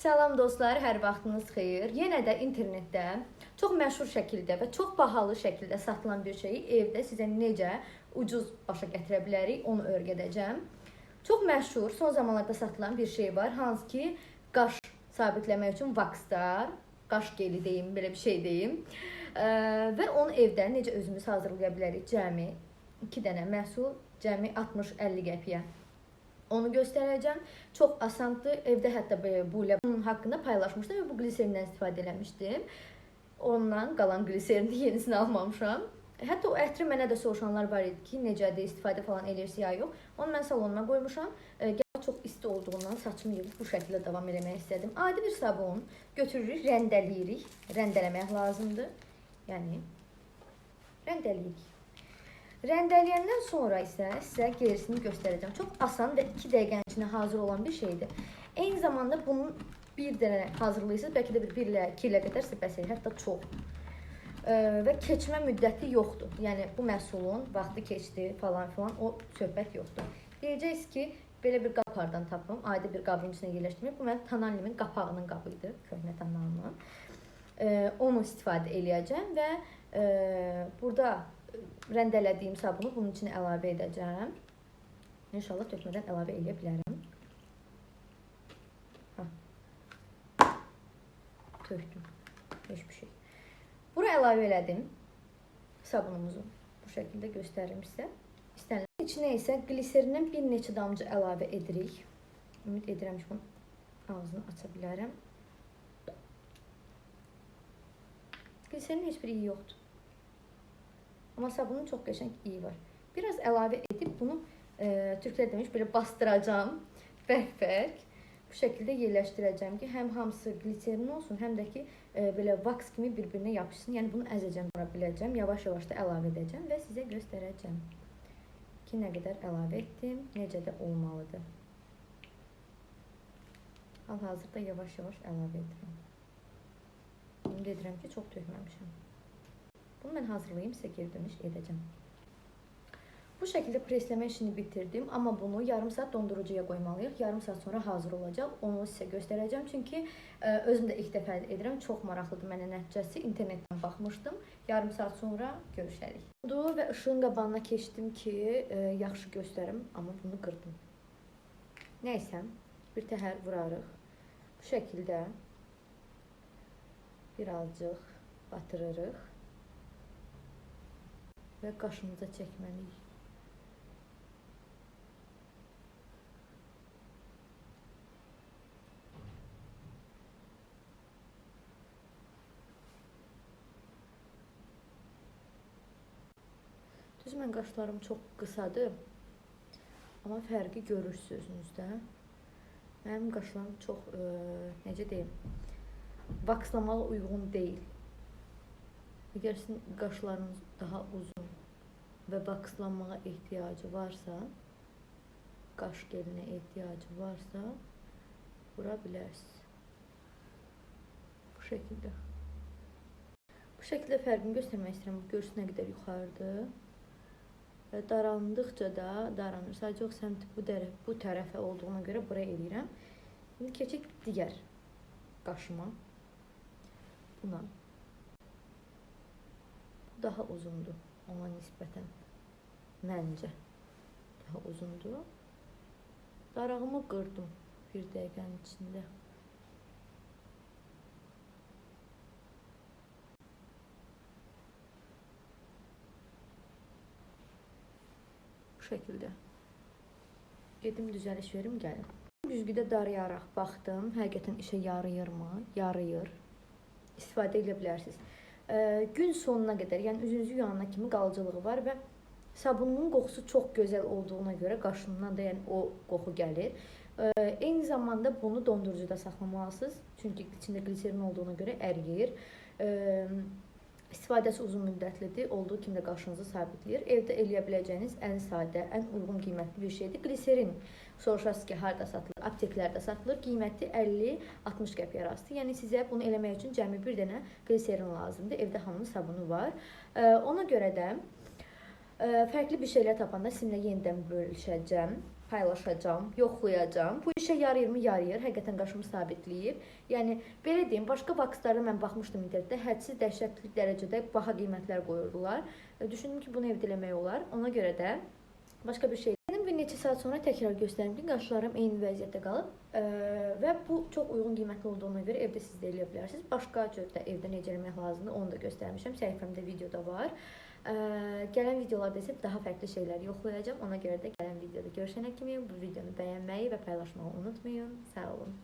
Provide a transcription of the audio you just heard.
Salam dostlar, hər vaxtınız xeyir. Yenə də internetdə çox məşhur şəkildə və çox bahalı şəkildə satılan bir şeyi evdə sizə necə ucuz başa gətirə bilərik, onu öyrədəcəm. Çox məşhur, son zamanlarda satılan bir şey var, hansı ki, qaş sabitləmək üçün vakslar, qaş geli deyim, belə bir şey deyim. Və onu evdə necə özümüz hazırlaya bilərik cəmi 2 dənə məhsul, cəmi 60-50 qəpiyə. Onu göstərəcəm. Çox asandır. Evdə hətta bu ilə bunun haqqında paylaşmışdım və bu qliserindən istifadə eləmişdim. Ondan qalan gliserinin yenisini almamışam. Hətta o ətri mənə də soruşanlar var idi ki, necədir, istifadə falan elirsə ya yox. Onu mən salonuma qoymuşam. E, Gəl çox isti olduğundan saçımı yığıb bu şəkildə davam eləmək istədim. Adi bir sabun götürürük, rəndələyirik. Rəndələmək lazımdır. Yəni rəndələyirik. Rəndələyəndən sonra isə sizə gerisini göstərəcəm. Çox asan və 2 dəqiqənin içində hazır olan bir şeydir. Eyni zamanda bunun bir dənə hazırlayırsınız, bəlkə də bir 1 ilə 2 ilə qədər sizə bəs edir, hətta çox. Keçmə müddəti yoxdur. Yəni bu məhsulun vaxtı keçdi falan filan o söhbət yoxdur. Deyəcəksiniz ki, belə bir qab hardan tapım? Adi bir qabın içinə yerləşdirmək. Bu mənim tanallimin qapağının qabı idi, köhnə tanalımın. Ə, onu istifadə eləyəcəm və ə, burada rəndələdiyim sabunu bunun içinə əlavə edəcəm. İnşallah tökmədən əlavə edə bilərəm. Ha. Heç bir şey. Bura əlavə elədim sabunumuzu. Bu şəkildə göstərirəm sizə. İstənilən içinə isə gliserindən bir neçə damcı əlavə edirik. Ümid edirəm ki, bunun ağzını aça bilərəm. Gliserinin heç bir iyi yoxdur. Amma sabunun çox qəşəng iyi var. Biraz əlavə edib bunu e, türklər demiş belə bastıracağam bərk-bərk. Bu şəkildə yerləşdirəcəm ki, həm hamısı gliserin olsun, həm də ki e, belə vaks kimi bir-birinə yapışsın. Yəni bunu əzəcəm, vura. Yavaş-yavaş da əlavə edəcəm və sizə göstərəcəm ki, nə qədər əlavə etdim, necə də olmalıdır. Hal-hazırda yavaş-yavaş əlavə edirəm. Ümid edirəm ki, çox tökməmişəm. Bunu mən hazırlayım, sizə geri dönüş edəcəm. Bu şəkildə presləmə işini bitirdim, amma bunu yarım saat dondurucuya qoymalıyıq. Yarım saat sonra hazır olacaq. Onu sizə göstərəcəm. Çünki ə, özüm də ilk dəfə edirəm. Çox maraqlıdır mənə nəticəsi. İnternetdən baxmışdım. Yarım saat sonra görüşərik. Oldu və işığın qabağına keçdim ki, ə, yaxşı göstərim, amma bunu qırdım. Nəysə, bir təhər vurarıq. Bu şəkildə birazcıq batırırıq və qaşımıza çəkməliyik. Düz mən qaşlarım çox qısadır. Amma fərqi görürsüz özünüzdə. Mənim qaşlarım çox ə, necə deyim, vakslamağa uyğun deyil. Əgər sizin qaşlarınız daha uzun və vakslanmağa ehtiyacı varsa, qaş gelinə ehtiyacı varsa, vura. Bu şəkildə. Bu şəkildə fərqini göstərmək istəyirəm. Görsün nə qədər yuxarıdır. Və darandıqca da daranır. Sadəcə o səmti bu tərəf, bu tərəfə olduğuna görə buraya eləyirəm. İndi keçək digər qaşıma. Buna. Bu daha uzundur ona nisbətən. Məncə daha uzundur. Darağımı qırdım bir dəqiqənin içində. Bu şəkildə. Gedim düzəliş verim, gəlim. Güzgüdə darayaraq baxdım. Həqiqətən işə yarayırmı? Yarayır. İstifadə edə bilərsiniz. Gün sonuna qədər, yəni üzünüzü yuyana kimi qalıcılığı var və sabunun qoxusu çox gözəl olduğuna görə qaşından da yəni o qoxu gəlir. Ə, eyni zamanda bunu dondurucuda saxlamalısınız. Çünki içində gliserin olduğuna görə əriyir. Ə, istifadəsi uzun müddətlidir. Olduğu kimi də qaşınızı sabitləyir. Evdə eləyə biləcəyiniz ən sadə, ən uyğun qiymətli bir şeydir. Gliserin soruşarsınız ki, harda satılır? Apteklərdə satılır. Qiyməti 50-60 qəpiyə arasıdır. Yəni sizə bunu eləmək üçün cəmi bir dənə gliserin lazımdır. Evdə hamının sabunu var. Ə, ona görə də fərqli bir şeylər tapanda sizinlə yenidən bölüşəcəm. paylaşacağam, yoxlayacağam. Bu işə yarayırmı? Yarayır. Həqiqətən qaşımı sabitləyib. Yəni belə deyim, başqa vakslara mən baxmışdım internetdə, hədsiz dəhşətli dərəcədə baha qiymətlər qoyurdular. Düşündüm ki, bunu evdə olar. Ona görə də başqa bir şey neçə saat sonra təkrar göstərim ki, qaşlarım eyni vəziyyətdə qalıb ə, və bu çox uyğun qiymətli olduğuna görə evdə siz də eləyə bilərsiniz. Başqa cür də evdə necə eləmək lazımdır, onu da göstərmişəm. Səhifəmdə videoda var. Ə, gələn videolarda isə daha fərqli şeylər yoxlayacağam. Ona görə də gələn videoda görüşənə kimi bu videonu bəyənməyi və paylaşmağı unutmayın. Sağ olun.